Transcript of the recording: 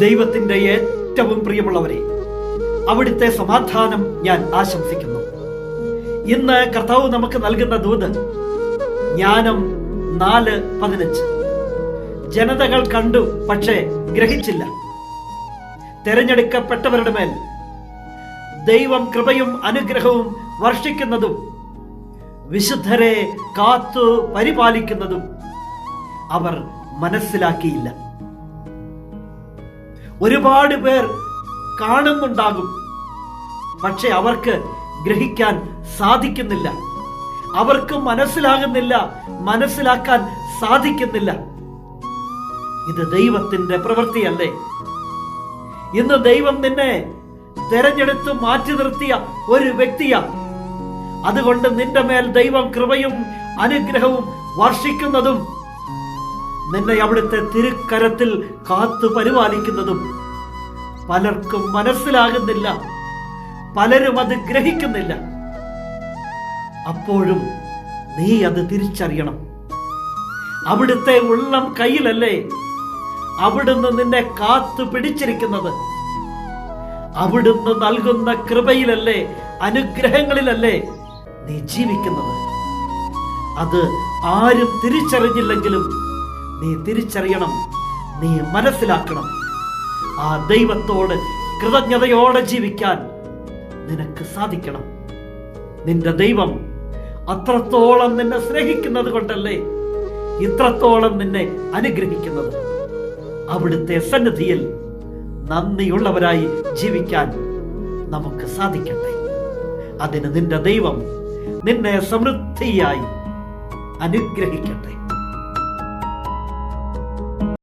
ദൈവത്തിന്റെ ഏറ്റവും പ്രിയമുള്ളവരെ അവിടുത്തെ സമാധാനം ഞാൻ ആശംസിക്കുന്നു. ഇന്ന് കർത്താവ് നമുക്ക് നൽകുന്ന ദൂത് ജ്ഞാനം നാല് പതിനഞ്ച്. ജനതകൾ കണ്ടു പക്ഷേ ഗ്രഹിച്ചില്ല. തെരഞ്ഞെടുക്കപ്പെട്ടവരുടെ മേൽ ദൈവം കൃപയും അനുഗ്രഹവും വർഷിക്കുന്നതും വിശുദ്ധരെ കാത്തു പരിപാലിക്കുന്നതും അവർ മനസ്സിലാക്കിയില്ല. ഒരുപാട് പേർ കാണുന്നുണ്ടാകും. പക്ഷെ അവർക്ക് ഗ്രഹിക്കാൻ സാധിക്കുന്നില്ല. അവർക്ക് മനസ്സിലാകുന്നില്ല മനസ്സിലാക്കാൻ സാധിക്കുന്നില്ല. ഇത് ദൈവത്തിന്റെ പ്രവൃത്തിയല്ലേ? ഇന്ന് ദൈവം നിന്നെ തെരഞ്ഞെടുത്ത് മാറ്റി നിർത്തിയ ഒരു വ്യക്തിയാ. അതുകൊണ്ട് നിന്റെ മേൽ ദൈവം കൃപയും അനുഗ്രഹവും വർഷിക്കുന്നതും നിന്നെ അവിടുത്തെ തിരുക്കരത്തിൽ കാത്തു പരിപാലിക്കുന്നതും പലർക്കും മനസ്സിലാകുന്നില്ല പലരും അത് ഗ്രഹിക്കുന്നില്ല. അപ്പോഴും നീ അത് തിരിച്ചറിയണം. അവിടുത്തെ ഉള്ളം കയ്യിലല്ലേ അവിടുന്ന് നിന്നെ കാത്തു പിടിച്ചിരിക്കുന്നത്? അവിടുന്ന് നൽകുന്ന കൃപയിലല്ലേ അനുഗ്രഹങ്ങളിലല്ലേ നീ ജീവിക്കുന്നത്? അത് ആരും തിരിച്ചറിഞ്ഞില്ലെങ്കിലും നീ തിരിച്ചറിയണം നീ മനസ്സിലാക്കണം. ആ ദൈവത്തോട് കൃതജ്ഞതയോടെ ജീവിക്കാൻ നിനക്ക് സാധിക്കണം. നിന്റെ ദൈവം അത്രത്തോളം നിന്നെ സ്നേഹിക്കുന്നത് കൊണ്ടല്ലേ ഇത്രത്തോളം നിന്നെ അനുഗ്രഹിക്കുന്നത്. അവിടുത്തെ സന്നിധിയിൽ നന്ദിയുള്ളവരായി ജീവിക്കാൻ നമുക്ക് സാധിക്കട്ടെ. അതിന് നിന്റെ ദൈവം നിന്നെ സമൃദ്ധിയായി അനുഗ്രഹിക്കട്ടെ.